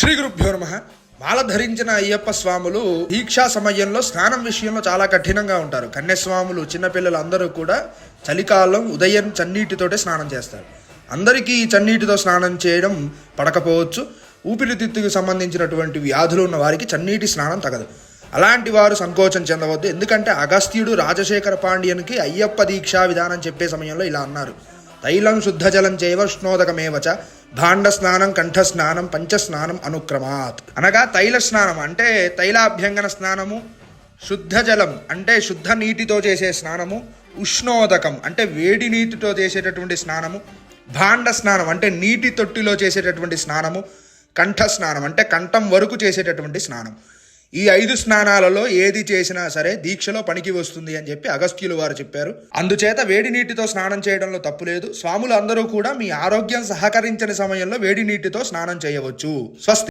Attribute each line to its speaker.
Speaker 1: శ్రీ గురుభ్యో నమ. మాల ధరించిన అయ్యప్ప స్వాములు దీక్షా సమయంలో స్నానం విషయంలో చాలా కఠినంగా ఉంటారు. కన్యస్వాములు చిన్నపిల్లలు అందరూ కూడా చలికాలం ఉదయం చన్నీటితోటే స్నానం చేస్తారు. అందరికీ ఈ చన్నీటితో స్నానం చేయడం పడకపోవచ్చు. ఊపిరితిత్తుకు సంబంధించినటువంటి వ్యాధులు ఉన్న వారికి చన్నీటి స్నానం తగదు. అలాంటి వారు సంకోచం చెందవద్దు. ఎందుకంటే అగస్త్యుడు రాజశేఖర పాండ్యన్కి అయ్యప్ప దీక్షా విధానం చెప్పే సమయంలో ఇలా అన్నారు. తైలం శుద్ధజలం చేయవ ఉష్ణోదకమేవచ భాండ స్నానం కంఠస్నానం పంచస్నానం అనుక్రమాత్. అనగా తైల స్నానం అంటే తైలాభ్యంగన స్నానము శుద్ధ జలం అంటే శుద్ధ నీటితో చేసే స్నానము ఉష్ణోదకం అంటే వేడి నీటితో చేసేటటువంటి స్నానము భాండ స్నానం అంటే నీటి తొట్టిలో చేసేటటువంటి స్నానము కంఠ స్నానం అంటే కంఠం వరకు చేసేటటువంటి స్నానం. ఈ ఐదు స్నానాలలో ఏది చేసినా సరే దీక్షలో పనికి వస్తుంది అని చెప్పి అగస్త్యులు వారు చెప్పారు. అందుచేత వేడి నీటితో స్నానం చేయడంలో తప్పు లేదు. స్వాములు అందరూ కూడా మీ ఆరోగ్యం సహకరించని సమయంలో వేడి నీటితో స్నానం చేయవచ్చు. స్వస్తి